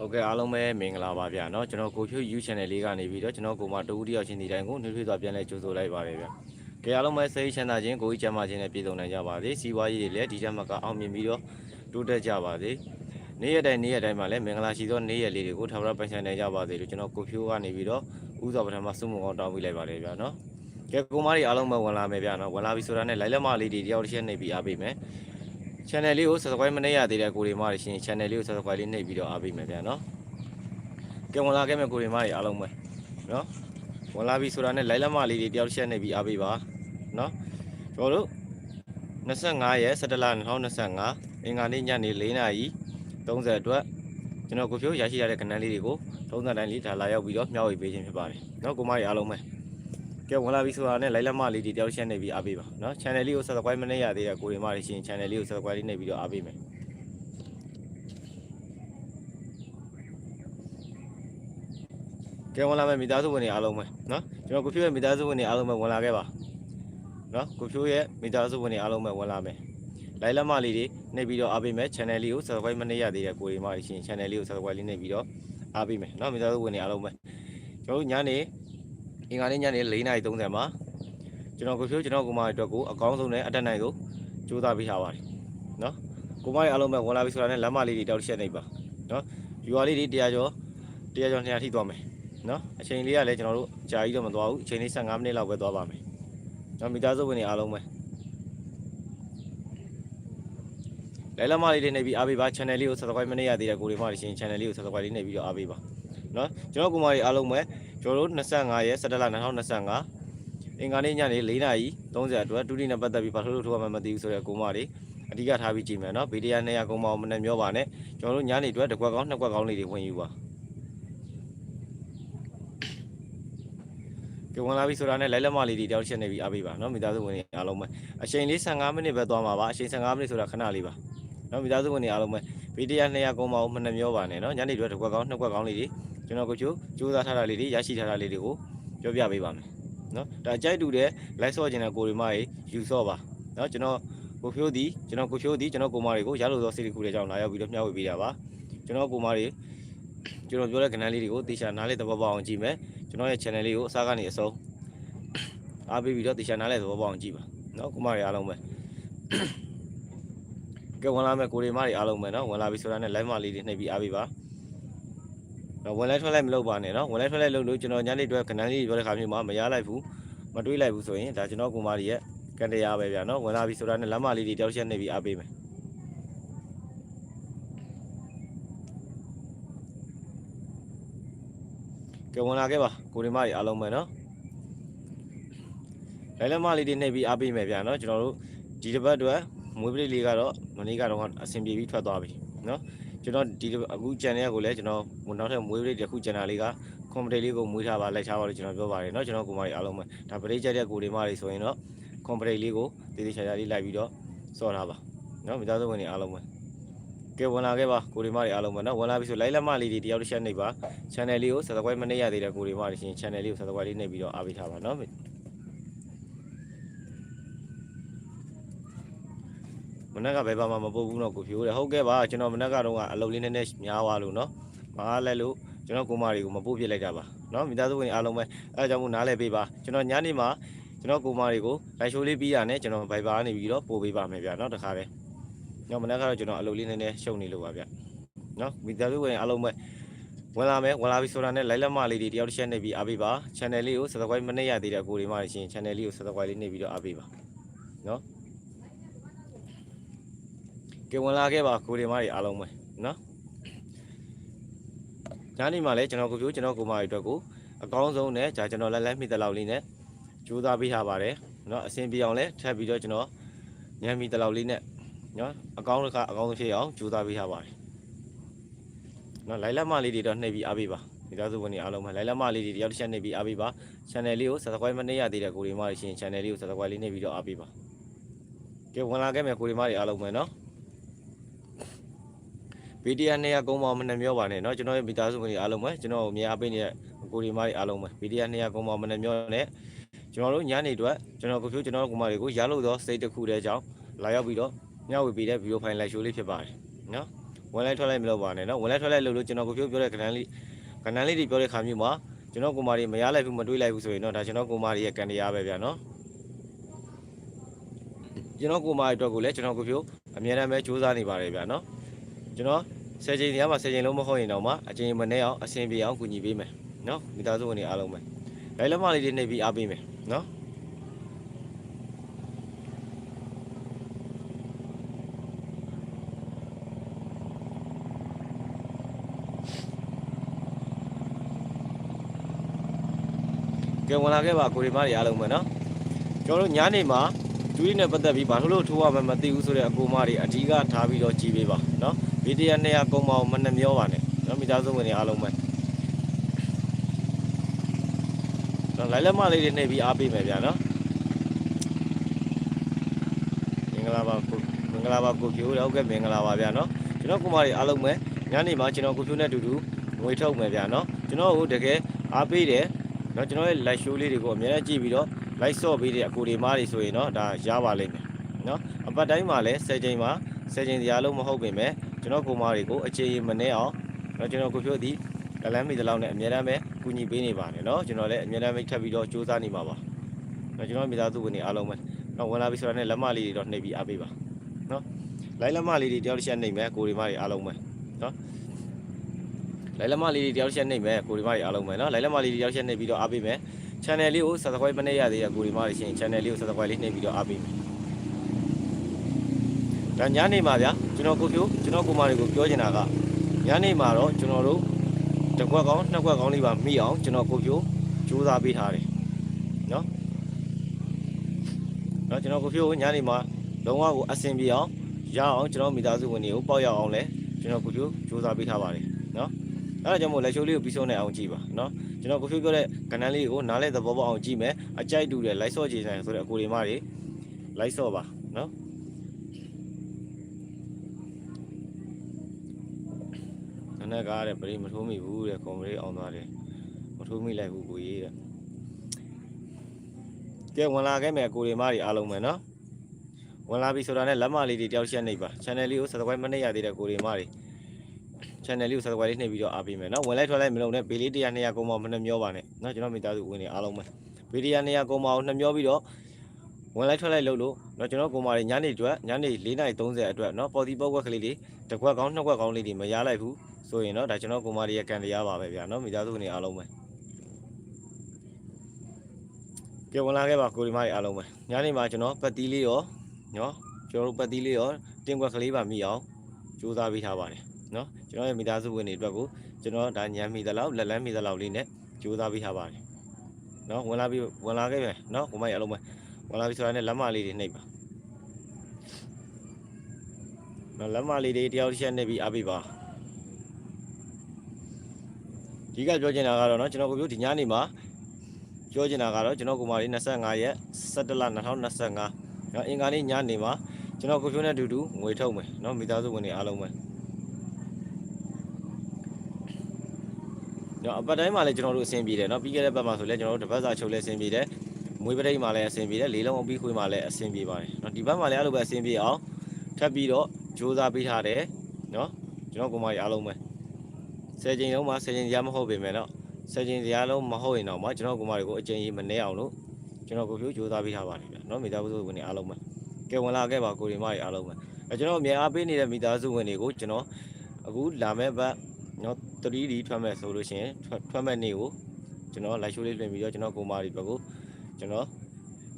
ဟုတ်ကဲ့အားလုံးပဲမင်္ဂလာပါဗျာเนาะကျွန်တော်ကိုဖြိုး YouTube channel လေးကနေပြီးတော့ကျွန်တော်ကိုမတူဦးတယောက်ချင်းဒီတိုင်းကိုနှွေးထွေးစွာပြန်လဲကြိုဆိုလိုက်ပါတယ်ဗျာကဲအားလုံးပဲစိတ်ချမ်းသာခြင်းကိုယ်ကြီးချမ်းသာခြင်းနဲ့ပြည့်စုံနိုင်ကြပါစေစီးပွားရေးတွေလည်းဒီချက်မှာကအောင်မြင်ပြီးတော့တိုးတက်ကြပါစေနေ့ရက်တိုင်းနေ့ရက်တိုင်းမှာလည်းမင်္ဂလာရှိသောနေ့ရက်လေးတွေကိုထာဝရပိုင်ဆိုင်နိုင်ကြပါစေလို့ကျွန်တော်ကိုဖြိုးကနေပြီးတော့ဥစွာပထမဆုမွန်ကောင်းတောင်းပေးလိုက်ပါတယ်ဗျာเนาะကဲကိုမတွေအားလုံးပဲဝင်လာမယ်ဗျာเนาะဝင်လာပြီဆိုတာနဲ့လိုက်လက်မလေးတွေတယောက်တစ်ချက်နှိပ်ပြီးအားပေးမယ် channel လေးကို subscribe မနှိပ်ရသေးတဲ့ကိုတွေမှရှင် channel လေးကို subscribe လေးနှိပ်ပြီးတော့အားပေးမယ်ဗျာနော်ကြုံလာခဲ့မဲ့ကိုတွေမှတွေအားလုံးပဲနော်ဝင်လာပြီဆိုတာနဲ့လိုက်လက်မလေးတွေတယောက်ချက်နှိပ်ပြီးအားပေးပါနော်ကျွန်တော်တို့25ရက်17လ2025အင်္ဂါနေ့ညနေ4:30နာရီ30အတွက်ကျွန်တော်ကိုဖြိုးရရှိရတဲ့ကဏ္ဍလေးတွေကိုသုံးသပ်တိုင်းလေးဒါလာရောက်ပြီးတော့မျှဝေပေးခြင်းဖြစ်ပါတယ်နော်ကိုမကြီးအားလုံးပဲ ကဲဝင်လာပြီဆိုတာနဲ့လိုက်လက်မလေးတွေတယောက်တစ်ချက်နေပြီးအားပေးပါနော် channel လေးကို subscribe မနှိပ်ရသေးတဲ့ကိုရီမတွေရှင် channel လေးကို subscribe လေးနှိပ်ပြီးတော့အားပေးမယ်ကဲဝင်လာမယ့်မိသားစုဝင်တွေအားလုံးပဲနော်ကျွန်တော်ကိုဖြိုးရဲ့မိသားစုဝင်တွေအားလုံးပဲဝင်လာခဲ့ပါနော်ကိုဖြိုးရဲ့မိသားစုဝင်တွေအားလုံးပဲဝင်လာမယ်လိုက်လက်မလေးတွေနှိပ်ပြီးတော့အားပေးမယ် channel လေးကို subscribe မနှိပ်ရသေးတဲ့ကိုတွေမှရှင် channel လေးကို subscribe လေးနှိပ်ပြီးတော့အားပေးမယ်နော်မိသားစုဝင်တွေအားလုံးပဲကျွန်တော်ညနေ အင်္ဂါနေ့ညနေ4:30မှာကျွန်တော်ကိုဖြိုးကျွန်တော်ကိုမအတွက်ကိုအကောင်းဆုံးနဲ့အတက်နိုင်ဆုံးကြိုးစားပေးထားပါတယ်နော်ကိုမတွေအားလုံးပဲဝင်လာပြီဆိုတာနဲ့လက်မလေးတွေတောက်တစ်ချက်နှိပ်ပါနော်ယူအားလေးတွေတရားကျော်တရားကျော်200ထိသွားမယ်နော်အချိန်လေးကလည်းကျွန်တော်တို့အကြာကြီးတော့မသွားဘူးအချိန်လေး15မိနစ်လောက်ပဲသွားပါမယ်နော်မိသားစုဝင်တွေအားလုံးပဲလဲလမလေးတွေနေပြီးအားပေးပါ channel လေးကို subscribe မနေရသေးတဲ့ကိုတွေမှရှင် channel လေးကို subscribe လေးနေပြီးတော့အားပေးပါ နော်ကျွန်တော်ကုမာရီအားလုံးပဲကျွန်တော်တို့25ရက်17လ2025အင်္ဂါနေ့ညနေ4:30နာရီ30အတွက်ဒုတိယနဲ့ပတ်သက်ပြီးဘာလို့လို့ထုတ်ရမှမသိဘူးဆိုတဲ့ကုမာရီအဓိကထားပြီးကြည့်မယ်နော်ဗီဒီယိုနဲ့ရကုမာအောင်မနဲ့မျောပါနဲ့ကျွန်တော်တို့ညနေအတွက်တစ်ခွက်ကောင်းနှစ်ခွက်ကောင်းလေးတွေဝင်ယူပါကြဝင်လာပြီဆိုတာနဲ့လိုက်လက်မလေးတွေတောက်ချက်နေပြီးအားပေးပါနော်မိသားစုဝင်တွေအားလုံးပဲအချိန်လေး15မိနစ်ပဲသွားမှာပါအချိန်15မိနစ်ဆိုတာခဏလေးပါနော်မိသားစုဝင်တွေအားလုံးပဲဗီဒီယို200ကုန်းပါအောင်မနှမျောပါနဲ့နော်ညနေတွဲတစ်ခွက်ကောင်းနှစ်ခွက်ကောင်းလေးတွေ ကျွန်တော်ကိုချိုးစူးစမ်းထားတာလေးတွေရရှိထားတာလေးတွေကိုပြောပြပေးပါမယ်နော်ဒါကြိုက်တူတဲ့ live ဆော့ခြင်းတဲ့ကိုရီမကြီးယူဆော့ပါနော်ကျွန်တော်ကိုဖြိုးသည်ကျွန်တော်ကိုဖြိုးသည်ကျွန်တော်ကိုမတွေကိုရလို့သောစီတခုတွေကြောင့်လာရောက်ပြီးတော့မျှဝေပေးတာပါကျွန်တော်ကိုမတွေကျွန်တော်ပြောတဲ့ကဏ္ဍလေးတွေကိုတေချာနားလေးသဘောပေါက်အောင်ကြည့်မယ်ကျွန်တော်ရဲ့ channel လေးကိုအစားကနေအဆုံးအားပေးပြီးတော့တေချာနားလေးသဘောပေါက်အောင်ကြည့်ပါနော်ကိုမတွေအားလုံးပဲကဲဝင်လာမယ်ကိုရီမတွေအားလုံးပဲနော်ဝင်လာပြီဆိုတာနဲ့ live မလေးတွေနှိပ်ပြီးအားပေးပါ တော့ဝင်လိုက်ထွက်လိုက်မလုပ်ပါနဲ့နော်ဝင်လိုက်ထွက်လိုက်လုပ်လို့ကျွန်တော်ညနေအတွက်ခဏလေးပြောတဲ့ခါမျိုးမှာမရလိုက်ဘူးမတွေးလိုက်ဘူးဆိုရင်ဒါကျွန်တော်ကိုမတွေရဲ့ကံတရားပဲဗျာနော်ဝင်လာပြီဆိုတာနဲ့လမ်းမလေးတွေတောက်ချက်နှိပ်ပြီးအားပေးမယ်ကဲဝင်လာခဲ့ပါကိုရီမတွေအားလုံးပဲနော်လဲလက်မလေးတွေနှိပ်ပြီးအားပေးမယ်ဗျာနော်ကျွန်တော်တို့ဒီတစ်ပတ်အတွက်မွေးပလိလေးကတော့မနေ့ကတော့အဆင်ပြေပြီးထွက်သွားပြီနော် ကျွန်တော်ဒီတစ်ပတ်အခုကြံတဲ့ကိုလည်းကျွန်တော်နောက်ထပ်မွေးပလိတစ်ခုကြံတာလေးကကွန်ပျူတာလေးကိုမွေးထားပါလိုက်ထားပါလို့ကျွန်တော်ပြောပါတယ်နော်ကျွန်တော်ကိုမကြီးအားလုံးပဲဒါပရိတ်ကြတဲ့ကိုတွေမတွေဆိုရင်တော့ကွန်ပျူတာလေးကိုတည်တည်ချာချာလေးလိုက်ပြီးတော့စော့ထားပါနော်မိသားစုဝင်တွေအားလုံးပဲကဲဝင်လာခဲ့ပါကိုတွေမတွေအားလုံးပဲနော်ဝင်လာပြီဆိုလိုက်လက်မလေးတွေတယောက်တစ်ချက်နှိပ်ပါ channel လေးကို subscribe မနှိပ်ရသေးတဲ့ကိုတွေမတွေရှင် channel လေးကို subscribe လေးနှိပ်ပြီးတော့အားပေးထားပါနော်မ နက်ကဘယ်ဘာမှမပုတ်ဘူးနော်ကိုဖြိုးတဲ့ဟုတ်ကဲ့ပါကျွန်တော်မနက်ကတော့အလုပ်လေးနည်းနည်းများသွားလို့နော်မအားလဲလို့ကျွန်တော်ကိုမတွေကိုမပို့ပြစ်လိုက်တာပါနော်မိသားစုဝင်အားလုံးပဲအဲအကြောင်းမို့နားလဲပေးပါကျွန်တော်ညနေမှာကျွန်တော်ကိုမတွေကိုလိုက်ရှိုးလေးပြီးရနဲ့ကျွန်တော်ဘိုက်ဘာနေပြီးတော့ပို့ပေးပါမယ်ဗျာနော်တခါတည်းညမနက်ကတော့ကျွန်တော်အလုပ်လေးနည်းနည်းရှုံနေလို့ပါဗျာနော်မိသားစုဝင်အားလုံးပဲဝင်လာမယ်ဝင်လာပြီဆိုတာနဲ့လိုက်လက်မလေးတွေတယောက်တစ်ချက်နေပြီးအားပေးပါ channel လေးကို subscribe မနှိပ်ရသေးတဲ့ကိုတွေမှရှင် channel လေးကို subscribe လေးနှိပ်ပြီးတော့အားပေးပါနော် ကင်ဝင်လာခဲ့ပါကိုရီမားတွေအားလုံးပဲနော်ညနေမှာလည်းကျွန်တော်ကိုပြိုးကျွန်တော်ကိုမတွေအတွက်ကိုအကောင်းဆုံးနဲ့ဂျာကျွန်တော်လက်လက်မိတဲ့လောက်လေးနဲ့ကြိုးစားပေးထားပါတယ်နော်အဆင်ပြေအောင်လည်းထပ်ပြီးတော့ကျွန်တော်ညံမိတဲ့လောက်လေးနဲ့နော်အကောင်းတစ်ခါအကောင်းဆုံးဖြစ်အောင်ကြိုးစားပေးထားပါတယ်နော်လိုက်လက်မလေးတွေတော့နှိပ်ပြီးအားပေးပါမိသားစုဝင်တွေအားလုံးပဲလိုက်လက်မလေးတွေတယောက်တစ်ချက်နှိပ်ပြီးအားပေးပါ channel လေးကို subscribe မနှိပ်ရသေးတဲ့ကိုရီမားတွေရှင် channel လေးကို subscribe လေးနှိပ်ပြီးတော့အားပေးပါကဲဝင်လာခဲ့မယ်ကိုရီမားတွေအားလုံးပဲနော် ဗီဒီယို200ကုန်းပေါင်းမနှမျောပါနဲ့เนาะကျွန်တော်ရဲ့မိသားစုဝင်တွေအားလုံးပဲကျွန်တော်ကိုမြင်အားပေးနေတဲ့ကိုဒီမားတွေအားလုံးပဲဗီဒီယို200ကုန်းပေါင်းမနှမျောနဲ့ကျွန်တော်တို့ညနေအတွက်ကျွန်တော်ကိုဖြိုးကျွန်တော်တို့ကိုမတွေကိုရလို့သောစိတ်တစ်ခုတည်းကြောင့်လာရောက်ပြီးတော့ညဝေပေးတဲ့ဗီဒီယိုဖိုင်လိုက်ရှိုးလေးဖြစ်ပါတယ်เนาะဝ ဝင်လိုက်ထွက်လိုက်မလုပ်ပါနဲ့နော်ဝင်လိုက်ထွက်လိုက်လို့လို့ကျွန်တော်ကိုပြောပြောတဲ့ကဏ္ဍလေးကဏ္ဍလေးတွေပြောတဲ့ခါမျိုးမှာကျွန်တော်ကိုမာတွေမရလိုက်ဘူးမတွေးလိုက်ဘူးဆိုရင်တော့ဒါကျွန်တော်ကိုမာတွေရဲ့ကံတရားပဲဗျာနော်ကျွန်တော်ကိုမာတွေအတွက်ကိုလည်းကျွန်တော်ကိုပြောအများအားပဲစူးစမ်းနေပါတယ်ဗျာနော် ကျွန်တော်ဆယ်ချိန်တရားမှာဆယ်ချိန်လုံးမဟုတ်ရင်တော့မှအချိန်မနဲ့အောင်အဆင်ပြေအောင်ကူညီပေးမယ်နော်မိသားစုဝင်တွေအားလုံးပဲလိုက်လက်မလေးတွေနှိပ်ပြီးအားပေးမယ်နော်ကဲဝင်လာခဲ့ပါကိုရီမတွေအားလုံးပဲနော်ကျွန်တော်တို့ညနေမှာတူရီနဲ့ပတ်သက်ပြီးဘာလို့လို့ထိုးရမှမသိဘူးဆိုတဲ့အကူမတွေအဓိကထားပြီးတော့ကြည်ပေးပါနော် ဗီဒီယိုနေရာကုန်ပါအောင်မနှမျောပါနဲ့နော်မိသားစုဝင်တွေအားလုံးပဲနော်လိုက်လက်မလေးတွေနေပြီးအားပေးမယ်ဗျာနော်မင်္ဂလာပါကိုမင်္ဂလာပါကိုဖြူဟုတ်ကဲ့မင်္ဂလာပါဗျာနော်ကျွန်တော်ကိုမတွေအားလုံးပဲညနေမှာကျွန်တော်ကိုဖြူနဲ့အတူတူငွေထုတ်မယ်ဗျာနော်ကျွန်တော်တို့တကယ်အားပေးတယ်နော်ကျွန်တော်ရဲ့ live show လေးတွေကိုအများကြီးကြည့်ပြီးတော့ live ဆော့ပေးတဲ့အကိုတွေမားတွေဆိုရင်တော့ဒါရပါလိမ့်မယ်နော်အပတ်တိုင်းမှာလည်း10ချိန်မှာ10ချိန်တရားလုံးမဟုတ်ပင်မဲ့ ကျွန်တော်ကိုမားတွေကိုအခြေအမနဲ့အောင်ကျွန်တော်ကိုဖြိုးသည်ကလမ်းမိသလောက်နဲ့အများအားပဲကူညီပေးနေပါတယ်နော်ကျွန်တော်လည်းအများအားပဲထပ်ပြီးတော့စူးစမ်းနေပါပါနော်ကျွန်တော်မိသားစုဝင်တွေအားလုံးပဲနော်ဝင်လာပြီဆိုတာနဲ့လက်မလေးတွေတော့နှိပ်ပြီးအားပေးပါနော်လိုက်လက်မလေးတွေတယောက်တစ်ချက်နှိပ်မယ်ကိုရီမတွေအားလုံးပဲနော်လိုက်လက်မလေးတွေတယောက်တစ်ချက်နှိပ်မယ်ကိုရီမတွေအားလုံးပဲနော်လိုက်လက်မလေးတွေတယောက်တစ်ချက်နှိပ်ပြီးတော့အားပေးမယ် channel လေးကို subscribe မနှိပ်ရသေးရကိုရီမတွေရှင် channel လေးကို subscribe လေးနှိပ်ပြီးတော့အားပေးမယ် ဒါညနေမှာဗျာကျွန်တော်ကိုဖြိုးကျွန်တော်ကိုမတွေကိုပြောချင်တာကညနေမှာတော့ကျွန်တော်တို့တစ်ခွက်ကောင်းနှစ်ခွက်ကောင်းလေးပါမိအောင်ကျွန်တော်ကိုဖြိုးကြိုးစားပေးထားတယ်နော်နော်ကျွန်တော်ကိုဖြိုးညနေမှာလုံးဝကိုအဆင်ပြေအောင်ရအောင်ကျွန်တော်မိသားစုဝင်တွေကိုပေါက်ရအောင်လဲကျွန်တော်ကိုဖြိုးကြိုးစားပေးထားပါတယ်နော်အဲ့ဒါကြောင့်မို့လက်ရှိုးလေးကိုပြီးဆုံးနိုင်အောင်ကြည့်ပါနော်ကျွန်တော်ကိုဖြိုးပြောတဲ့ကဏ္ဍလေးကိုနားလဲသဘောပေါက်အောင်ကြည့်မယ်အကြိုက်တူတဲ့ live ဆော့ကြည့်နိုင်ဆိုတဲ့အကိုတွေမတွေ live ဆော့ပါ ကားတဲ့ပရိမထိုးမိဘူးတဲ့ကွန်ပလေးအောင်သွားတယ်မထိုးမိလိုက်ဘူးကိုကြီးတဲ့ကဲဝင်လာခဲ့မယ်အကိုတွေမတွေအားလုံးပဲเนาะဝင်လာပြီဆိုတာနဲ့လက်မလေးတွေတယောက်ချက်နေပါ channel လေးကို subscribe မနှိပ်ရသေးတဲ့ကိုတွေမတွေ channel လေးကို subscribe လေးနှိပ်ပြီးတော့အားပေးမယ်เนาะဝင်လိုက်ထွက်လိုက်မလုံးနဲ့ဘေးလေး100 200ကုန်းမအောင်မနှမျောပါနဲ့เนาะကျွန်တော်မိသားစုဝင်နေအားလုံးပဲဘေး100 200ကုန်းမအောင်နှမျောပြီးတော့ဝင်လိုက်ထွက်လိုက်လုပ်လို့เนาะကျွန်တော်ကုန်းမတွေညနေအတွက်ညနေ4:30အတွက်เนาะပေါ်တီပုတ်ဝက်ကလေးတွေတစ်ခွက်ကောင်းနှစ်ခွက်ကောင်းလေးတွေမရလိုက်ဘူး ဆိုရင်တော့ဒါကျွန်တော်ကိုမလေးရဲ့ကံတရားပါပဲဗျာနော်မိသားစုအနေအားလုံးပဲကြုံလာခဲ့ပါကိုဒီမလေးအားလုံးပဲညနေမှာကျွန်တော်ပတ်တီးလေးရောနော်ကျွန်တော်တို့ပတ်တီးလေးရောတင်ွက်ကလေးပါမိအောင်စူးစမ်းပေးထားပါတယ်နော်ကျွန်တော်ရဲ့မိသားစုဝင်တွေအတွက်ကိုကျွန်တော်ဒါညံမိသလောက်လက်လန်းမိသလောက်လေးနဲ့စူးစမ်းပေးထားပါတယ်နော်ဝင်လာပြီးဝင်လာခဲ့ပြန်နော်ကိုမကြီးအားလုံးပဲဝင်လာပြီးဆိုတာနဲ့လက်မလေးတွေနှိပ်ပါနော်လက်မလေးတွေတယောက်တစ်ချက်နှိပ်ပြီးအားပေးပါ ဒီကပြောချင်တာကတော့နော်ကျွန်တော်ကိုပြောဒီညနေမှာပြောချင်တာကတော့ကျွန်တော်ကိုမလေး25ရက်17လ2025နော်အင်္ဂါနေ့ညနေမှာကျွန်တော်ကိုပြောနဲ့အတူတူငွေထုတ်မယ်နော်မိသားစုဝင်တွေအားလုံးပဲ ကျွန်တော်အပတ်တိုင်းမှာလည်းကျွန်တော်တို့အဆင်ပြေတယ်เนาะပြီးခဲ့တဲ့ဘက်မှာဆိုလည်းကျွန်တော်တို့တစ်ပတ်စာချုပ်လည်းအဆင်ပြေတယ်မွေးပရိတ်မှာလည်းအဆင်ပြေတယ်လေးလုံးအပြီးခွေးမှာလည်းအဆင်ပြေပါတယ်เนาะဒီဘက်မှာလည်းအဲ့လိုပဲအဆင်ပြေအောင်ထပ်ပြီးတော့ကြိုးစားပေးထားတယ်เนาะကျွန်တော်ကိုမကြီးအားလုံးပဲ 10ချိန်လုံးမှာ10ချိန်တရားမဟုတ်ပေမဲ့တော့10ချိန်တရားလုံးမဟုတ်ရင်တော့မှကျွန်တော်ကိုမတွေကိုအချိန်ကြီးမနေအောင်လို့ကျွန်တော်ကိုပြိုးကြိုးစားပေးထားပါတယ်ဗျာနော်မိသားစုဝင်တွေအားလုံးပဲကဲဝင်လာခဲ့ပါကိုရီမတွေအားလုံးပဲအဲကျွန်တော်အမြဲအားပေးနေတဲ့မိသားစုဝင်တွေကိုကျွန်တော်အခုလာမဲ့ဘက်နော် 3D ထွက်မဲ့ဆိုလို့ရှိရင်ထွက်မဲ့နေ့ကိုကျွန်တော် live show လေးလွှင့်ပြီးတော့ကျွန်တော်ကိုမာရီဘက်ကိုကျွန်တော်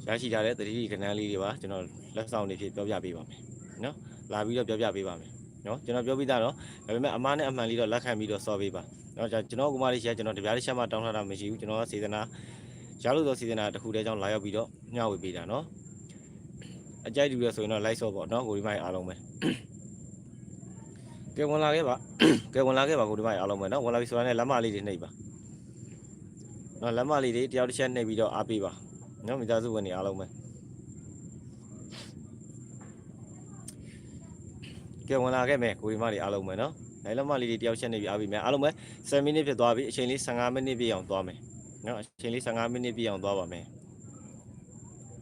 ရရှိထားတဲ့ 3D ကဏ္ဍလေးတွေပါကျွန်တော်လက်ဆောင်တွေဖြစ်ပြောပြပေးပါမယ်နော်လာပြီးတော့ပြောပြပေးပါမယ် နော်ကျွန်တော်ပြောပြီးသားတော့ဒါပေမဲ့အမားနဲ့အမှန်လေးတော့လက်ခံပြီးတော့စော်ပေးပါနော်ကျွန်တော်ကိုမာလေးရှိရကျွန်တော်တပြားတစ်ချက်မှတောင်းထားတာမရှိဘူးကျွန်တော်ကစေတနာရလို့သောစေတနာတစ်ခုတည်းကြောင့်လာရောက်ပြီးတော့မျှဝေပေးတာနော်အကြိုက်တူရဆိုရင်တော့ live ဆော့ပေါ့နော်ကိုဒီမိုင်းအားလုံးပဲကဲဝင်လာခဲ့ပါကဲဝင်လာခဲ့ပါကိုဒီမိုင်းအားလုံးပဲနော်ဝင်လာပြီဆိုတာနဲ့လက်မလေးတွေနှိပ်ပါနော်လက်မလေးတွေတယောက်တစ်ချက်နှိပ်ပြီးတော့အားပေးပါနော်မိသားစုဝင်တွေအားလုံးပဲ ကဲဝင်လာခဲ့မယ်ကိုဒီမတွေအားလုံးပဲနော်နိုင်လက်မလေးတွေတယောက်ချက်နှိပ်ပြီးအားပေးမယ်အားလုံးပဲ7မိနစ်ဖြစ်သွားပြီအချိန်လေး15မိနစ်ပြည့်အောင်သွားမယ်နော်အချိန်လေး15မိနစ်ပြည့်အောင်သွားပါမယ်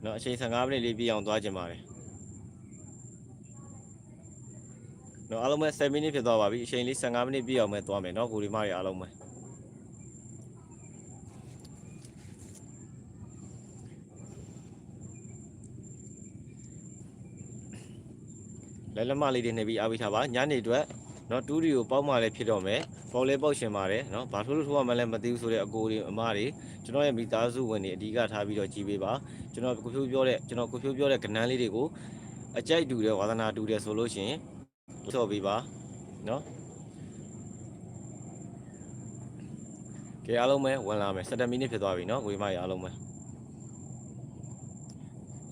နော်အချိန်15မိနစ်လေးပြည့်အောင်သွားကြပါမယ်နော်အားလုံးပဲ7မိနစ်ဖြစ်သွားပါပြီအချိန်လေး15မိနစ်ပြည့်အောင်ပဲသွားမယ်နော်ကိုဒီမတွေအားလုံးပဲ လဲလက်မလေးတွေနှိပ်ပြီးအားပေးထားပါညနေအတွက်နော်တူးရီကိုပေါက်မှလည်းဖြစ်တော့မယ်ပေါက်လဲပေါက်ရှင်ပါတယ်နော်ဘာထိုးလို့ထိုးရမှလည်းမသိဘူးဆိုတဲ့အကိုတွေအမတွေကျွန်တော်ရဲ့မိသားစုဝင်တွေအဓိကထားပြီးတော့ကြည်ပေးပါကျွန်တော်ကိုဖြိုးပြောတဲ့ကျွန်တော်ကိုဖြိုးပြောတဲ့ကဏ္ဍလေးတွေကိုအကြိုက်တူတယ်ဝါသနာတူတယ်ဆိုလို့ရှိရင်ဆော့ပေးပါနော်ကဲအားလုံးပဲဝင်လာမယ်7မိနစ်ဖြစ်သွားပြီနော်ဝေးမရအားလုံးပဲ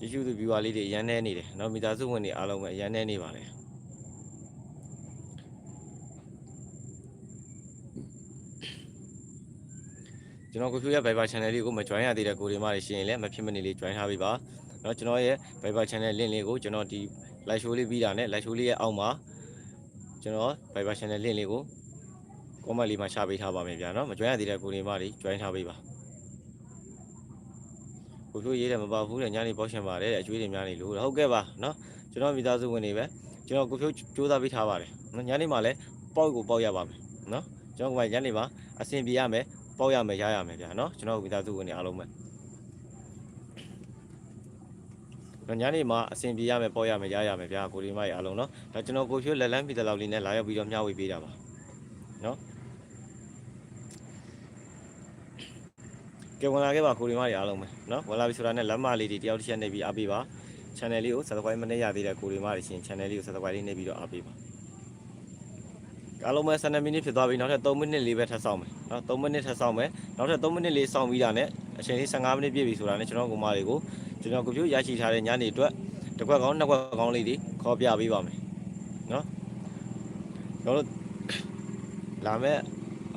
ကျေးဇူးသူ viewer လေးတွေရန်နေနေတယ်နော်မိသားစုဝင်တွေအားလုံးပဲရန်နေနေပါလေကျွန်တော်ကိုဖြူရဲ့ Viber channel လေးကိုမ join ရသေးတဲ့ကိုဒီမတွေရှိရင်လည်းမဖြစ်မနေလေး join ထားပေးပါเนาะကျွန်တော်ရဲ့ Viber channel link လေးကိုကျွန်တော်ဒီ live show လေးပြီးတာနဲ့ live show လေးရဲ့အောက်မှာကျွန်တော် Viber channel link လေးကို comment လေးမှာရှာပေးထားပါမယ်ဗျာเนาะမ join ရသေးတဲ့ကိုဒီမတွေ join ထားပေးပါ ကိုချိုးရေးတယ်မပါဘူးတဲ့ညနေပေါ့ရှင်ပါတယ်တဲ့အကျွေးတွေများနေလို့ဟုတ်ကဲ့ပါနော်ကျွန်တော်မိသားစုဝင်တွေပဲကျွန်တော်ကိုချိုးစူးစမ်းပေးထားပါတယ်နော်ညနေမှာလည်းပေါက်ကိုပေါက်ရပါမယ်နော်ကျွန်တော်ကညနေမှာအဆင်ပြေရမယ်ပေါက်ရမယ်ရရမယ်ဗျာနော်ကျွန်တော်မိသားစုဝင်တွေအားလုံးပဲညနေမှာအဆင်ပြေရမယ်ပေါက်ရမယ်ရရမယ်ဗျာကိုဒီမကြီးအားလုံးနော်ဒါကျွန်တော်ကိုချိုးလက်လန်းပြီးတဲ့လောက်လေးနဲ့လာရောက်ပြီးတော့မျှဝေပေးတာပါနော် ကဲဝင်လာခဲ့ပါကိုဒီမကြီးအားလုံးပဲနော်ဝင်လာပြီဆိုတာနဲ့လက်မလေးတွေတယောက်တစ်ချက်နေပြီးအားပေးပါ channel လေးကို subscribe မနေရသေးတဲ့ကိုဒီမကြီးရှင် channel လေးကို subscribe လေးနေပြီးတော့အားပေးပါအားလုံးပဲ12မိနစ်ဖြစ်သွားပြီနောက်ထပ်3မိနစ်လေးပဲထပ်ဆောင်မယ်နော်3မိနစ်ထပ်ဆောင်မယ်နောက်ထပ်3မိနစ်လေးဆောင်ပြီးတာနဲ့အချိန်လေး15မိနစ်ပြည့်ပြီဆိုတာနဲ့ကျွန်တော်ကိုမတွေကိုကျွန်တော်ကွန်ပျူတာရရှိထားတဲ့ညနေအတွက်တစ်ခွက်ကောင်းနှစ်ခွက်ကောင်းလေးတွေခေါ်ပြပေးပါမယ်နော်ကျွန်တော်တို့လာမဲ့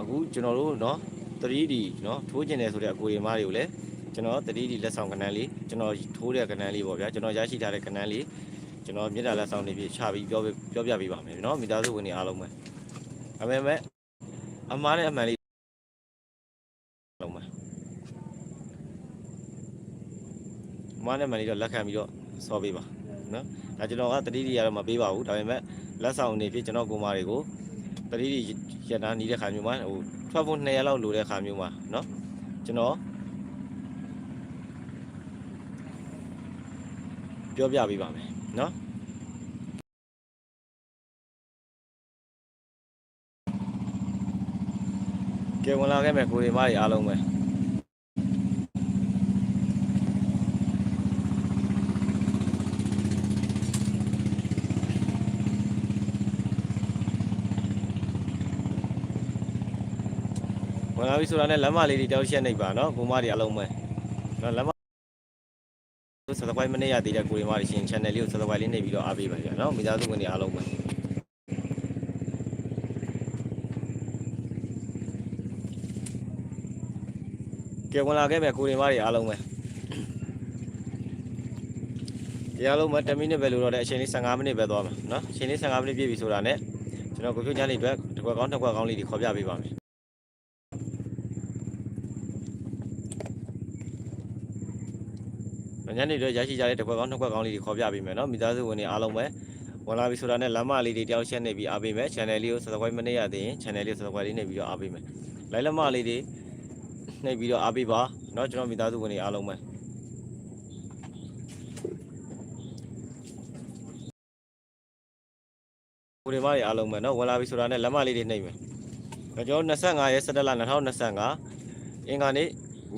အခုကျွန်တော်တို့နော် 3D နော်ထိုးကျင်တယ်ဆိုတဲ့အကိုရီမားတွေကိုလည်းကျွန်တော် 3D လက်ဆောင်ကဏ္ဍလေးကျွန်တော်ထိုးတဲ့ကဏ္ဍလေးပေါ့ဗျာကျွန်တော်ရရှိထားတဲ့ကဏ္ဍလေးကျွန်တော်မြေတားလက်ဆောင်တွေပြချပြီးပြောပြောပြပေးပါမယ်နော်မိသားစုဝင်တွေအားလုံးပဲအမေမဲ့အမားနဲ့အမှန်လေးလုံးမအမားနဲ့အမှန်လေးတော့လက်ခံပြီးတော့ဆော်ပေးပါနော်ဒါကျွန်တော်ကတတိတိရတော့မပေးပါဘူးဒါပေမဲ့လက်ဆောင်အနေဖြင့်ကျွန်တော်ကိုမာတွေကို တတိတိရတနာနေတဲ့ခါမျိုးမှာဟိုထွက်ဖို့2ရက်လောက်လိုတဲ့ခါမျိုးမှာနော်ကျွန်တော်ပြောပြပေးပါမယ်နော်ကဲဝင်လာခဲ့မယ်ကိုရီမကြီးအားလုံးပဲ င်္ဂလာပြီဆိုတာနဲ့လမ်းမလေးတွေတောက်ရှက်နေပါနော်ကိုမတွေအလုံးပဲနော်လမ်းမ subscribe မနေရသေးတဲ့ကိုရီမားတွေရှင် channel လေးကို subscribe လေးနေပြီးတော့အားပေးပါကြနော်မိသားစုဝင်တွေအားလုံးပဲကဲဝင်လာခဲ့မယ်ကိုရီမားတွေအားလုံးပဲဒီအားလုံးပဲ10မိနစ်ပဲလိုတော့တဲ့အချိန်လေး15မိနစ်ပဲသွားမှာနော်အချိန်လေး15မိနစ်ပြည့်ပြီဆိုတာနဲ့ကျွန်တော်ကိုဖြိုးချမ်းလေးအတွက်တစ်ခွက်ကောင်းတစ်ခွက်ကောင်းလေးတွေခေါ်ပြပေးပါမယ် ညနေတော့ရရှိကြတဲ့တစ်ခွက်ကောင်းနှစ်ခွက်ကောင်းလေးတွေခေါ်ပြပေးမယ်နော်မိသားစုဝင်တွေအားလုံးပဲဝင်လာပြီဆိုတာနဲ့လမ်းမလေးတွေတယောက်ရှက်နေပြီးအားပေးမယ် channel လေးကို subscribe မနေရသေးရင် channel လေး subscribe လေးနေပြီးတော့အားပေးမယ်လိုက်လမ်းမလေးတွေနေပြီးတော့အားပေးပါနော်ကျွန်တော်မိသားစုဝင်တွေအားလုံးပဲကိုရီမားတွေအားလုံးပဲနော်ဝင်လာပြီဆိုတာနဲ့လမ်းမလေးတွေနှိပ်မယ်ကျွန်တော်25ရက်17လ2025အင်္ဂါနေ့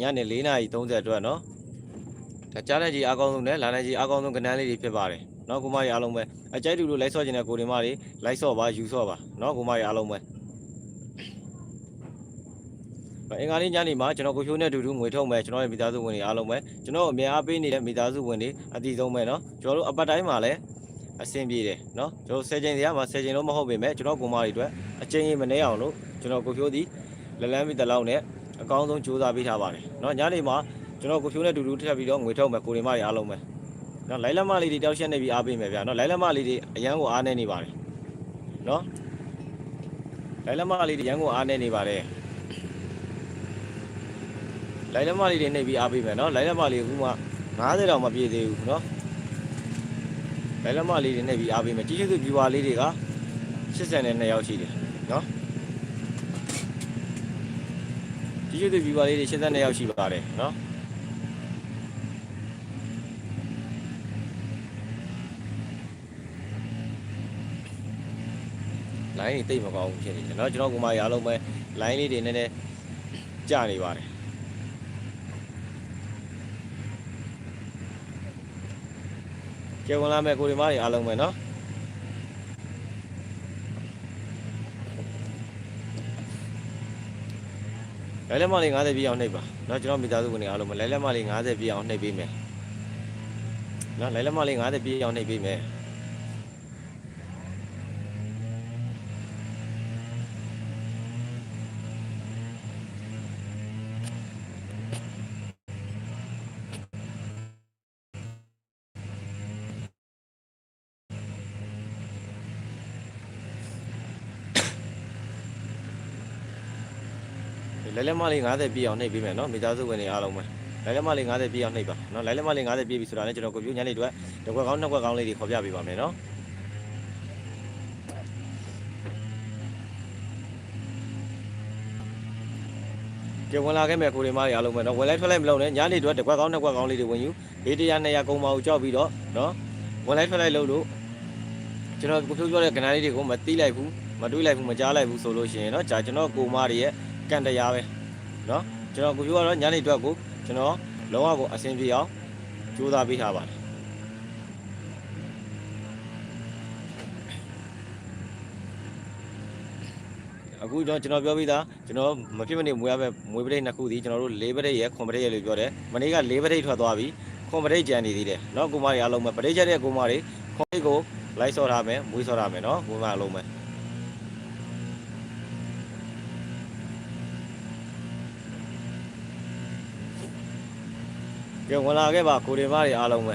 ညနေ4:30အတွက်နော် ဒါကြားတဲ့ကြီးအားကောင်းဆုံးနဲ့လာတဲ့ကြီးအားကောင်းဆုံးကဏ္ဍလေးတွေဖြစ်ပါတယ်เนาะကိုမတွေအားလုံးပဲအကြိုက်တူလို့လိုက်ဆော့ခြင်းတဲ့ကိုတွေမတွေလိုက်ဆော့ပါယူဆော့ပါเนาะကိုမတွေအားလုံးပဲ အင်္ဂါနေ့ညနေမှာကျွန်တော်ကိုဖြိုးနဲ့အတူတူငွေထုတ်မယ်ကျွန်တော်ရဲ့မိသားစုဝင်တွေအားလုံးပဲကျွန်တော်အများအားပေးနေတဲ့မိသားစုဝင်တွေအတီးဆုံးပဲเนาะကျွန်တော်တို့အပတ်တိုင်းမှာလည်းအဆင်ပြေတယ်เนาะကျွန်တော်10ချိန်တရားမှာ10ချိန်လုံးမဟုတ်ပေမဲ့ကျွန်တော်ကိုမတွေအတွက်အချိန်ကြီးမနေအောင်လို့ကျွန်တော်ကိုဖြိုးသည်လက်လန်းပြီးတလောက်နဲ့အကောင်းဆုံးကြိုးစားပေးထားပါတယ်เนาะညနေမှာ ကျွန်တော်ကိုဖြိုးနဲ့တူတူထပ်ပြီးတော့ငွေထုတ်မယ်ကိုရီမတွေအားလုံးပဲနော်လိုင်းလက်မလေးတွေတောက်ရှက်နေပြီးအားပေးမယ်ဗျာနော်လိုင်းလက်မလေးတွေအရန်ကိုအားနေနေပါတယ်နော်လိုင်းလက်မလေးတွေအရန်ကိုအားနေနေပါတယ်လိုင်းလက်မလေးတွေနှိပ်ပြီးအားပေးမယ်နော်လိုင်းလက်မလေးကမှ90တောင်မပြည့်သေးဘူးနော်လိုင်းလက်မလေးတွေနှိပ်ပြီးအားပေးမယ်ကြီးကျေးဇူးပြွာလေးတွေက82ယောက်ရှိတယ်နော်ကြီးကျေးဇူးပြွာလေးတွေ82ယောက်ရှိပါတယ်နော် လိုင်းတွေတိတ်မကောင်းဘူးဖြစ်နေတယ်เนาะကျွန်တော်ကမာရီအားလုံးပဲလိုင်းလေးတွေနည်းနည်းကျနေပါတယ်ကျေဝင်လာမဲ့ကိုဒီမားတွေအားလုံးပဲเนาะလဲလက်မလေး90ပြည့်အောင်နှိပ်ပါเนาะကျွန်တော်မိသားစုဝင်တွေအားလုံးပဲလဲလက်မလေး90ပြည့်အောင်နှိပ်ပေးမယ်เนาะလဲလက်မလေး90ပြည့်အောင်နှိပ်ပေးမယ် မလေး90ပြည့်အောင်နှိပ်ပေးမယ်နော်မိသားစုဝင်တွေအားလုံးပဲလိုင်းလက်မလေး90ပြည့်အောင်နှိပ်ပါနော်လိုင်းလက်မလေး90ပြည့်ပြီဆိုတာနဲ့ကျွန်တော်ကိုပြိုးညနေတွေတကွက်ကောင်းနှစ်ကွက်ကောင်းလေးတွေခေါ်ပြပေးပါမယ်နော်ကြဝင်လာခဲ့မဲ့ကိုရီမားတွေအားလုံးပဲနော်ဝင်လိုက်ထွက်လိုက်မလုပ်နဲ့ညနေတွေတကွက်ကောင်းနှစ်ကွက်ကောင်းလေးတွေဝင်ယူဘေးတရား200ကုံမအောင်ကြောက်ပြီးတော့နော်ဝင်လိုက်ထွက်လိုက်လုပ်လို့ကျွန်တော်ကိုဖြိုးပြောတဲ့ကဏ္ဍလေးတွေကိုမသိလိုက်ဘူးမတွေးလိုက်ဘူးမကြားလိုက်ဘူးဆိုလို့ရှိရင်နော်ကြာကျွန်တော်ကိုမားတွေရဲ့ကန်တရားပဲ နော်ကျွန်တော်ကိုပြိုးကတော့ညနေအတွက်ကိုကျွန်တော်လုံးဝကိုအဆင်ပြေအောင်ကြိုးစားပေးထားပါတယ်အခုတော့ကျွန်တော်ပြောပြီးသားကျွန်တော်မဖြစ်မနေမွေးရပဲမွေးပရိတ်နှစ်ခုသည်ကျွန်တော်တို့၄ပရိတ်ရယ်ခွန်ပရိတ်ရယ်လို့ပြောတယ်မနေ့က၄ပရိတ်ထွက်သွားပြီခွန်ပရိတ်ကြံနေသေးတယ်နော်ကိုမတွေအားလုံးပဲပရိတ်ကြတဲ့ကိုမတွေခွန်ပရိတ်ကိုလိုက်ဆော့ထားမယ်မွေးဆော့ထားမယ်နော်ကိုမအားလုံးပဲ ကဲဝင်လာခဲ့ပါကိုရီမတွေအားလုံးပဲ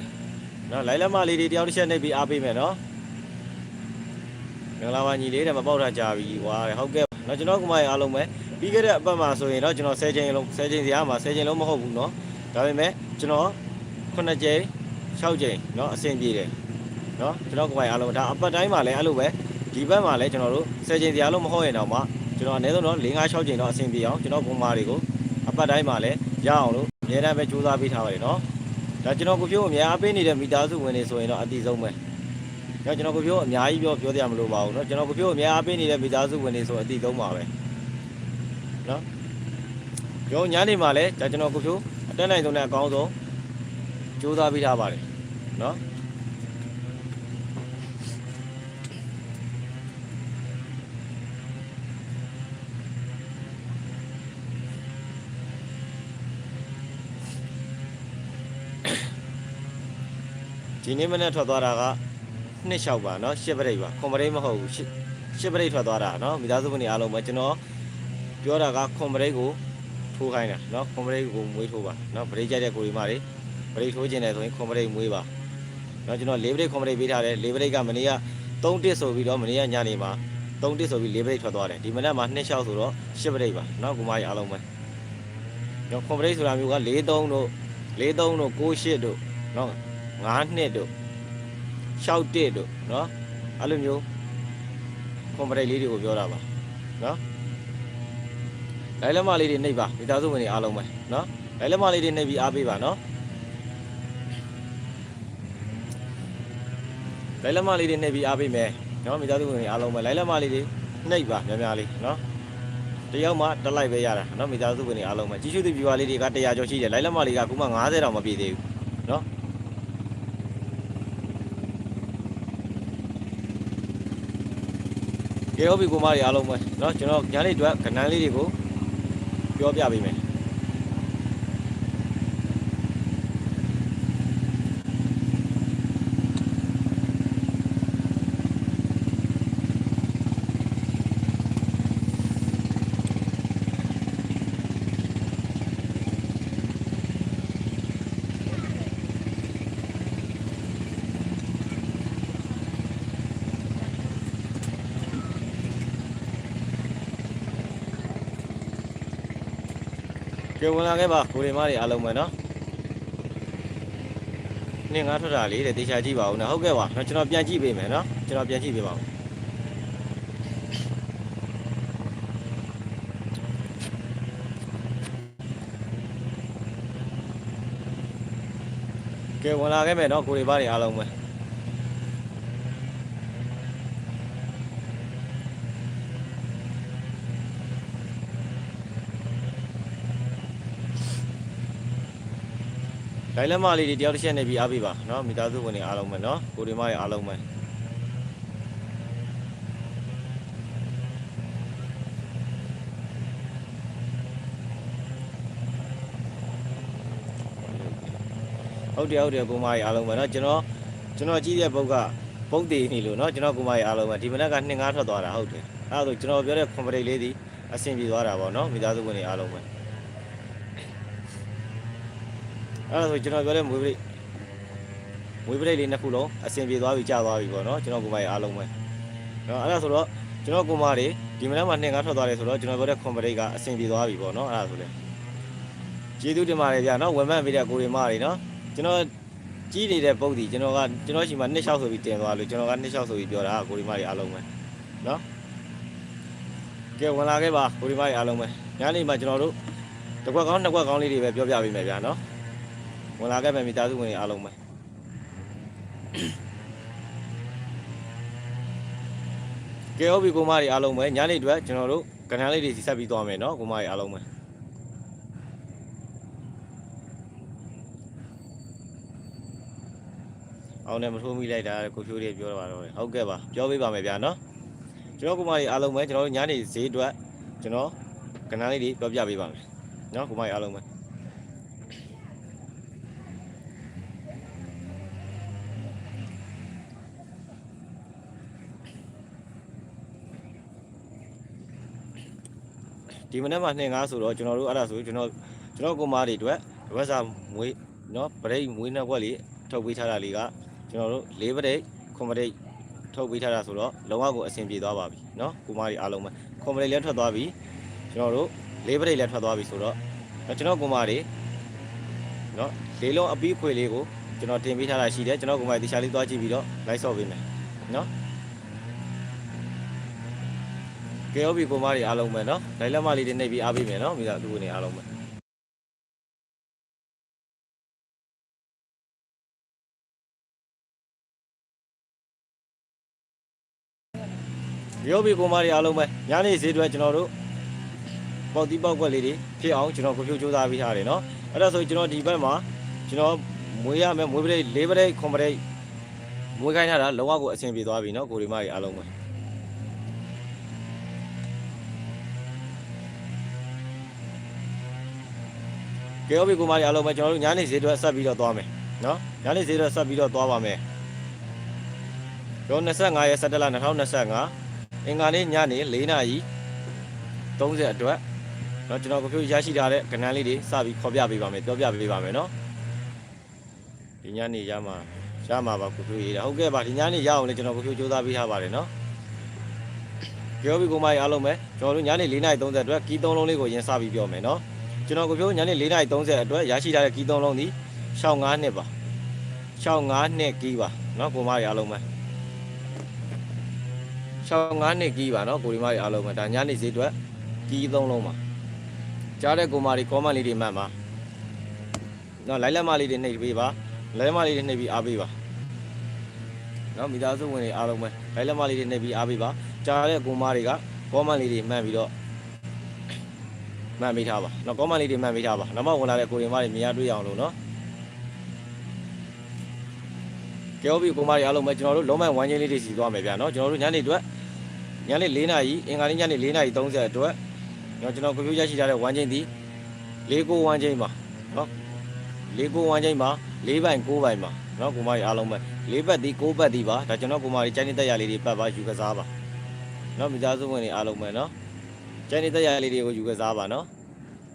နော်လိုက်လက်မလေးတွေတယောက်တစ်ချက်နှိပ်ပြီးအားပေးမယ်နော်မင်္ဂလာပါညီလေးတဲ့မပေါက်တာကြာပြီဟွာဟုတ်ကဲ့နော်ကျွန်တော်ကမကြီးအားလုံးပဲပြီးခဲ့တဲ့အပတ်မှာဆိုရင်တော့ကျွန်တော်10ချိန်လုံး10ချိန်စရာမှာ10ချိန်လုံးမဟုတ်ဘူးနော်ဒါပေမဲ့ကျွန်တော်9ချိန်6ချိန်နော်အဆင်ပြေတယ်နော်ကျွန်တော်ကမကြီးအားလုံးဒါအပတ်တိုင်းမှာလည်းအဲ့လိုပဲဒီဘက်မှာလည်းကျွန်တော်တို့10ချိန်စရာလုံးမဟုတ်ရင်တော့မှကျွန်တော်အနည်းဆုံးတော့5 6ချိန်တော့အဆင်ပြေအောင်ကျွန်တော်ပုံမာတွေကိုအပတ်တိုင်းမှာလည်းရအောင်လို့ အများအားပဲစူးစမ်းပေးထားပါတယ်နော်ဒါကျွန်တော်ကိုဖြိုးအများအားပေးနေတဲ့မိသားစုဝင်တွေဆိုရင်တော့အတိဆုံးပဲဒါကျွန်တော်ကိုဖြိုးအများကြီးပြောပြောရမလို့ပါဘူးနော်ကျွန်တော်ကိုဖြိုးအများအားပေးနေတဲ့မိသားစုဝင်တွေဆိုအတိဆုံးပါပဲနော်ကျောင်းညနေမှာလည်းဒါကျွန်တော်ကိုဖြိုးအတက်နိုင်ဆုံးနဲ့အကောင်းဆုံးစူးစမ်းပေးထားပါတယ်နော် ဒီနေ့မနေ့ထွက်သွားတာကနှစ်လျှောက်ပါနော်ရှစ်ပရိတ်ပါခွန်ပရိတ်မဟုတ်ဘူးရှစ်ရှစ်ပရိတ်ထွက်သွားတာနော်မိသားစုဝင်တွေအားလုံးပဲကျွန်တော်ပြောတာကခွန်ပရိတ်ကိုထိုးခိုင်းတာနော်ခွန်ပရိတ်ကိုမွေးထိုးပါနော်ပရိတ်ကြိုက်တဲ့ကိုရီမတွေပရိတ်ထိုးခြင်းတယ်ဆိုရင်ခွန်ပရိတ်မွေးပါနော်ကျွန်တော်လေးပရိတ်ခွန်ပရိတ်ပေးထားတယ်လေးပရိတ်ကမနေ့က3တစ်ဆိုပြီးတော့မနေ့ကညနေမှာ3တစ်ဆိုပြီးလေးပရိတ်ထွက်သွားတယ်ဒီမနေ့မှာနှစ်လျှောက်ဆိုတော့ရှစ်ပရိတ်ပါနော်ကိုမကြီးအားလုံးပဲနော်ခွန်ပရိတ်ဆိုတာမျိုးက43တို့43တို့98တို့နော် 9နှစ်တို့6တစ်တို့เนาะအဲ့လိုမျိုးကွန်ပရိတ်လေးတွေကိုပြောတာပါเนาะလိုက်လက်မလေးတွေနှိပ်ပါမိသားစုဝင်တွေအားလုံးပဲเนาะလိုက်လက်မလေးတွေနှိပ်ပြီးအားပေးပါเนาะလိုက်လက်မလေးတွေနှိပ်ပြီးအားပေးမယ်เนาะမိသားစုဝင်တွေအားလုံးပဲလိုက်လက်မလေးတွေနှိပ်ပါများများလေးเนาะတယောက်မှတက်လိုက်ပဲရတာเนาะမိသားစုဝင်တွေအားလုံးပဲကြီးစုသူပြွာလေးတွေက100ကျော်ရှိတယ်လိုက်လက်မလေးကအခုမှ90တောင်မပြည့်သေးဘူးเนาะ ကဲဟုတ်ပြီကိုမတွေအားလုံးပဲเนาะကျွန်တော်ညာလေးအတွက်ကဏ္ဍလေးတွေကိုပြောပြပေးမယ် ကဲဝင်လာခဲ့ပါကိုရီမားတွေအားလုံးပဲเนาะနင်းငါထွက်တာလေးတဲ့တေချာကြည့်ပါဦးနော်ဟုတ်ကဲ့ပါကျွန်တော်ပြန်ကြည့်ပေးမယ်နော်ကျွန်တော်ပြန်ကြည့်ပေးပါဦးကဲဝင်လာခဲ့မယ်နော်ကိုရီမားတွေအားလုံးပဲ လိုက်လက်မလေးတွေတယောက်တစ်ချက်နေပြီးအားပေးပါနော်မိသားစုဝင်တွေအားလုံးပဲနော်ကိုရီမတွေအားလုံးပဲဟုတ်တယ်ဟုတ်တယ်ကိုမကြီးအားလုံးပဲနော်ကျွန်တော်ကျွန်တော်ကြည့်တဲ့ဘုတ်ကဘုတ်တည်နေလို့နော်ကျွန်တော်ကိုမကြီးအားလုံးပဲဒီမနက်က2 5ထွက်သွားတာဟုတ်တယ်အဲဒါဆိုကျွန်တော်ပြောတဲ့ complete လေးဒီအဆင်ပြေသွားတာပေါ့နော်မိသားစုဝင်တွေအားလုံးပဲ အဲဒါဆိုကျွန်တော်ပြောတဲ့မွေးပရိမွေးပရိလေးနှစ်ခုလုံးအဆင်ပြေသွားပြီကြာသွားပြီပေါ့နော်ကျွန်တော်ကိုမကြီးအားလုံးပဲနော်အဲဒါဆိုတော့ကျွန်တော်ကိုမတွေဒီမနက်မှာ2 5ထွက်သွားတယ်ဆိုတော့ကျွန်တော်ပြောတဲ့ complete ကအဆင်ပြေသွားပြီပေါ့နော်အဲဒါဆိုလေကျေးဇူးတင်ပါတယ်ဗျာနော်ဝန်မှန်ပေးတဲ့ကိုရီမတွေနော်ကျွန်တော်ကြီးနေတဲ့ပုတ်ဒီကျွန်တော်ကကျွန်တော်ရှိမှနှစ်လျှောက်ဆိုပြီးတင်သွားလို့ကျွန်တော်ကနှစ်လျှောက်ဆိုပြီးပြောတာကိုရီမကြီးအားလုံးပဲနော်ကဲဝင်လာခဲ့ပါကိုရီမကြီးအားလုံးပဲညနေမှာကျွန်တော်တို့တစ်ခွက်ကောင်းနှစ်ခွက်ကောင်းလေးတွေပဲပြောပြပေးမယ်ဗျာနော် ဝင်လာခဲ့မယ်မိသားစုဝင်တွေအားလုံးပဲကဲဟုတ်ပြီကိုမကြီးအားလုံးပဲညနေအတွက်ကျွန်တော်တို့ကဏ္ဍလေးတွေစီဆက်ပြီးသွားမယ်နော်ကိုမကြီးအားလုံးပဲအောင်နဲ့မထိုးမိလိုက်တာကိုဖြိုးလေးပြောတာပါတော့ဟုတ်ကဲ့ပါပြောပေးပါမယ်ဗျာနော်ကျွန်တော်ကုမကြီးအားလုံးပဲကျွန်တော်တို့ညနေဈေးအတွက်ကျွန်တော်ကဏ္ဍလေးတွေပြောပြပေးပါမယ်နော်ကုမကြီးအားလုံးပဲ ဒီမနေ့မှ25ဆိုတော့ကျွန်တော်တို့အဲ့ဒါဆိုကျွန်တော်ကျွန်တော်ကိုမားတွေအတွက်တပတ်စာမွေးနော်ပရိတ်မွေးနှစ်ခွက်လေးထုတ်ပေးထားတာလေးကကျွန်တော်တို့၄ပရိတ်ခွန်ပရိတ်ထုတ်ပေးထားတာဆိုတော့လုံအောင်ကိုအဆင်ပြေသွားပါပြီနော်ကိုမားတွေအားလုံးပဲခွန်ပရိတ်လည်းထွက်သွားပြီကျွန်တော်တို့၄ပရိတ်လည်းထွက်သွားပြီဆိုတော့ကျွန်တော်ကိုမားတွေနော်လေးလုံးအပီးခွေလေးကိုကျွန်တော်တင်ပေးထားတာရှိတယ်ကျွန်တော်ကိုမားတွေတခြားလေးသွားကြည့်ပြီးတော့ live ဆော့ပေးမယ်နော် นาะကဲဟုတ်ပြီကိုမကြီးအားလုံးပဲเนาะလိုက်လက်မလေးတွေနှိပ်ပြီးအားပေးမယ်เนาะမိသားစုဝင်တွေအားလုံးပဲရုပ်ပြီကိုမကြီးအားလုံးပဲညနေဈေးအတွက်ကျွန်တော်တို့ပေါက်တီးပေါက်ကွက်လေးတွေဖြစ်အောင်ကျွန်တော်ကိုဖြိုးစူးစမ်းပေးထားတယ်เนาะအဲ့ဒါဆိုကျွန်တော်ဒီဘက်မှာကျွန်တော်မွေးရမယ်မွေးပရိတ်လေးပရိတ်ခွန်ပရိတ်မွေးခိုင်းထားတာလုံးဝကိုအဆင်ပြေသွားပြီเนาะကိုဒီမကြီးအားလုံးပဲ ကဲဟုတ်ပြီကိုမကြီးအားလုံးပဲကျွန်တော်တို့ညနေဈေးအတွက်ဆက်ပြီးတော့သွားမယ်เนาะညနေဈေးအတွက်ဆက်ပြီးတော့သွားပါမယ်ကျော်25ရက်17လ2025အင်္ဂါနေ့ညနေ4နာရီ30အတွက်เนาะကျွန်တော်ကိုဖြိုးရရှိထားတဲ့ကဏ္ဍလေးတွေစပြီးခေါ်ပြပေးပါမယ်ပြောပြပေးပါမယ်เนาะဒီညနေရမှာရမှာပါကိုဖြိုးရေးတာဟုတ်ကဲ့ပါဒီညနေရအောင်လေကျွန်တော်ကိုဖြိုးစူးစမ်းပေးထားပါတယ်เนาะပြောပြီးကိုမကြီးအားလုံးပဲကျွန်တော်တို့ညနေ4နာရီ30အတွက်ကီး3လုံးလေးကိုရင်စပြီးပြောမယ်เนาะ ကျွန်တော်ကိုဖြိုးညနေ4နာရီ30အတွက်ရရှိထားတဲ့ကီး3လုံးဒီ65နှစ်ပါ65နှစ်ကီးပါเนาะကိုမကြီးအားလုံးပဲ65နှစ်ကီးပါเนาะကိုဒီမကြီးအားလုံးပဲဒါညနေဈေးအတွက်ကီး3လုံးပါကြားတဲ့ကိုမကြီး comment လေးတွေမှတ်ပါเนาะလိုက်လက်မလေးတွေနှိပ်ပေးပါလိုက်လက်မလေးတွေနှိပ်ပြီးအားပေးပါเนาะမိသားစုဝင်တွေအားလုံးပဲလိုက်လက်မလေးတွေနှိပ်ပြီးအားပေးပါကြားတဲ့ကိုမတွေက comment လေးတွေမှတ်ပြီးတော့ မှန်ပေးထားပါနော်ကောမလေးတွေမှန်ပေးထားပါနောက်မှဝင်လာတဲ့ကိုရင်မတွေမြင်ရတွေ့ရအောင်လို့နော်ကြောပြီးကိုမတွေအားလုံးပဲကျွန်တော်တို့လုံးမဝမ်းချင်းလေးတွေစီသွားမယ်ဗျာနော်ကျွန်တော်တို့ညနေအတွက်ညနေ၄နာရီအင်္ဂါနေ့ညနေ၄နာရီ30အတွက်နော်ကျွန်တော်ကွန်ပျူတာရှိထားတဲ့ဝမ်းချင်းဒီ၄ကိုဝမ်းချင်းပါနော်၄ကိုဝမ်းချင်းပါ၄ပိုင်၉ပိုင်ပါနော်ကိုမကြီးအားလုံးပဲ၄ဘက်ဒီ၉ဘက်ဒီပါဒါကျွန်တော်ကိုမကြီးချိုင်းတက်ရလေးတွေပတ်ပါယူကစားပါနော်မိသားစုဝင်တွေအားလုံးပဲနော် ကျန်နေတဲ့ရလေးတွေကိုယူကစားပါနော်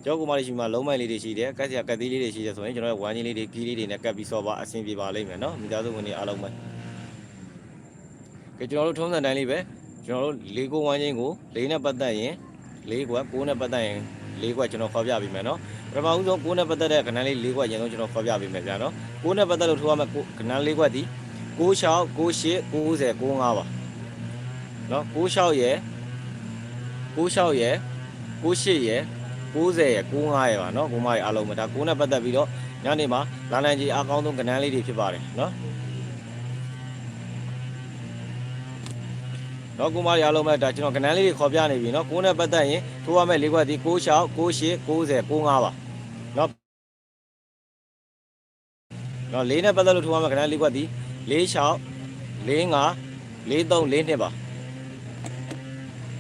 ကြောကူမလေးရှိမှာလုံးမိုက်လေးတွေရှိတယ်ကက်စရာကက်သီးလေးတွေရှိတယ်ဆိုရင်ကျွန်တော်ရဲ့ဝိုင်းကြီးလေးတွေဂီးလေးတွေနဲ့ကတ်ပြီးဆော့ပါအဆင်ပြေပါလိမ့်မယ်နော်မိသားစုဝင်တွေအားလုံးပဲကဲကျွန်တော်တို့ထုံးစံတိုင်းလေးပဲကျွန်တော်တို့လေးကိုဝိုင်းချင်းကိုလေးနဲ့ပတ်သက်ရင်လေးကွက်ကိုနဲ့ပတ်သက်ရင်လေးကွက်ကျွန်တော်ခေါ်ပြပေးမယ်နော်ပထမဦးဆုံးကိုနဲ့ပတ်သက်တဲ့ကဏ္ဍလေးလေးကွက်အရင်ဆုံးကျွန်တော်ခေါ်ပြပေးမယ်ဗျာနော်ကိုနဲ့ပတ်သက်လို့ထိုးရမယ့်ကဏ္ဍလေးကွက်ဒီ96 98 90 95ပါနော်96ရဲ့ 96ရယ်98ရယ်90ရယ်95ရယ်ပါเนาะကိုမကြီးအားလုံးပဲဒါ9နဲ့ပတ်သက်ပြီးတော့န ညနေမှာလာနိုင်ကြီးအကောင်းဆုံးကဏ္ဍလေးတွေဖြစ်ပါတယ်နော်တော့ကိုမရအားလုံးပဲဒါကျွန်တော်ကဏ္ဍလေးတွေခေါ်ပြနေပြီနော်ကိုနဲ့ပတ်သက်ရင်ထိုးရမယ့်လေးခွက်ဒီ6 6 9 8 90 95ပါနော်နော်လေးနဲ့ပတ်သက်လို့ထိုးရမယ့်ကဏ္ဍလေးခွက်ဒီ6 6 4 5 4 3 4နှစ်ပါ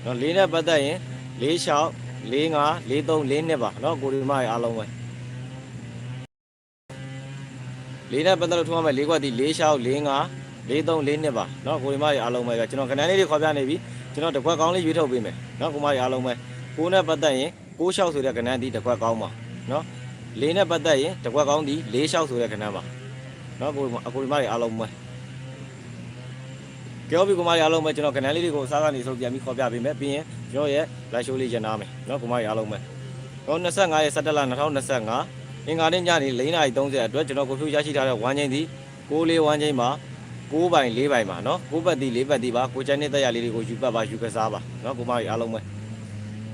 နော်လေးနဲ့ပတ်သက်ရင်6 6 4 5 4 3 4နှစ်ပါနော်ကိုဒီမရအားလုံးပဲလေးနဲ့ပတ်သက်လို့ထိုးရမယ့်လေးခွက်ဒီ6 6 4 5 ၄3 4နှစ်ပါเนาะကိုရီမကြီးအားလုံးပဲပဲကျွန်တော်ခဏလေးတွေခေါ်ပြနေပြီကျွန်တော်တစ်ခွက်ကောင်းလေးရွေးထုတ်ပေးမယ်เนาะကိုမကြီးအားလုံးပဲကိုနဲ့ပတ်သက်ရင်6 6ဆိုတဲ့ခဏဒီတစ်ခွက်ကောင်းပါเนาะ၄နဲ့ပတ်သက်ရင်တစ်ခွက်ကောင်းဒီ4 6ဆိုတဲ့ခဏပါเนาะကိုအကိုရီမကြီးအားလုံးပဲ ကြောပြီကိုမကြီးအားလုံးပဲကျွန်တော်ကနန်းလေးတွေကိုစားစားနေဆုံးပြန်ပြီးခေါ်ပြပေးမယ်ပြီးရင်ကျွန်တော်ရဲ့ live show လေးရန်နာမယ်နော်ကိုမကြီးအားလုံးပဲတော့25ရက်17လ2025အင်္ဂါနေ့ညနေ4:30အတွက်ကျွန်တော်ကိုဖြူရရှိထားတဲ့ဝမ်းချင်းဒီ6လေးဝမ်းချင်းမှာ9ပိုင်4ပိုင်ပါနော်9ပတ်တီ4ပတ်တီပါကိုချန်နေတဲ့ရလေးတွေကိုယူပတ်ပါယူကစားပါနော်ကိုမကြီးအားလုံးပဲ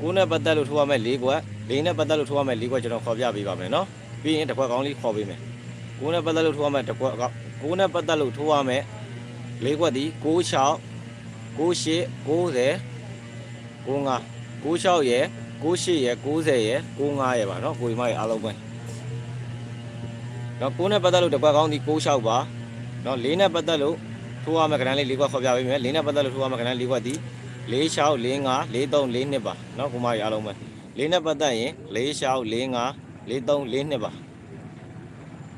9နဲ့ပတ်သက်လို့ထိုးရမယ်4ခွက်4နဲ့ပတ်သက်လို့ထိုးရမယ်4ခွက်ကျွန်တော်ခေါ်ပြပေးပါမယ်နော်ပြီးရင်တစ်ခွက်ကောင်းလေးခေါ်ပေးမယ်9နဲ့ပတ်သက်လို့ထိုးရမယ်တစ်ခွက်9နဲ့ပတ်သက်လို့ထိုးရမယ် 4ခွက်တီ6 6 98 90 95 96ရယ်98ရယ်90ရယ်95ရယ်ပါနော်ကိုကြီးမကြီးအားလုံးပဲနော်6နဲ့ပတ်သက်လို့တစ်ခွက်ကောင်းတီ96ပါနော်လေးနဲ့ပတ်သက်လို့ထိုးရမယ့်ကဏ္ဍလေး၄ခွက်ခေါ်ပြပေးမယ်လေးနဲ့ပတ်သက်လို့ထိုးရမယ့်ကဏ္ဍ၄ခွက်ဒီ၄6 4 5 4 3 4နှစ်ပါနော်ခုမရအားလုံးပဲလေးနဲ့ပတ်သက်ရင်၄6 4 5 4 3 4နှစ်ပါ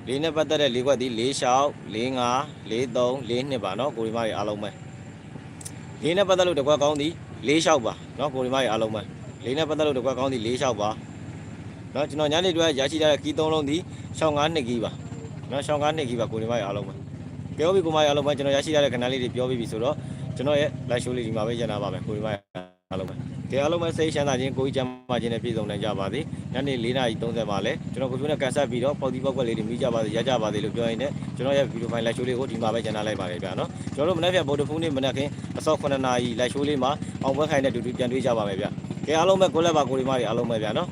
လေးနဲ့ပတ်သက်တဲ့၄ခွက်ဒီ၄6 4 5 4 3 4နှစ်ပါနော်ကိုရီမရအားလုံးပဲလေးနဲ့ပတ်သက်လို့တစ်ခွက်ကောင်းဒီ၄6ပါနော်ကိုရီမရအားလုံးပဲလေးနဲ့ပတ်သက်လို့တစ်ခွက်ကောင်းဒီ၄6ပါနော်ကျွန်တော်ညနေတွဲရရှိထားတဲ့ကီး၃လုံးဒီ65နှစ်ကီးပါနော်65နှစ်ကီးပါကိုရီမရအားလုံးပဲပြောပြီးကိုမရအားလုံးပဲကျွန်တော်ရရှိရတဲ့ခဏလေးတွေပြောပြီးပြီဆိုတော့ကျွန်တော်ရဲ့ live show လေးဒီမှာပဲရန်နာပါမယ်ကိုဒီမရအားလုံးပဲ ကဲအားလုံးပဲစိတ်ချမ်းသာခြင်းကိုကြီးချမ်းသာခြင်းနဲ့ပြည့်စုံနိုင်ကြပါစေညနေ4:30မှာလဲကျွန်တော်ကိုပြနဲ့ကန်ဆက်ပြီးတော့ပေါက်တီပေါက်ကွက်လေးတွေမိကြပါစေရကြပါစေလို့ပြောရင်းနဲ့ကျွန်တော်ရဲ့ video file live show လေးကိုဒီမှာပဲရန်နာလိုက်ပါတယ်ဗျာနော်ကျွန်တော်တို့မနေ့ကဗုဒ္ဓဖူးနေ့မနေ့ခင်အစော9နာရီ live show လေးမှာအောင်ပွဲခိုင်တဲ့တူတူပြန်တွေ့ကြပါမယ်ဗျာကဲအားလုံးပဲကိုလက်ပါကိုဒီမရအားလုံးပဲဗျာနော်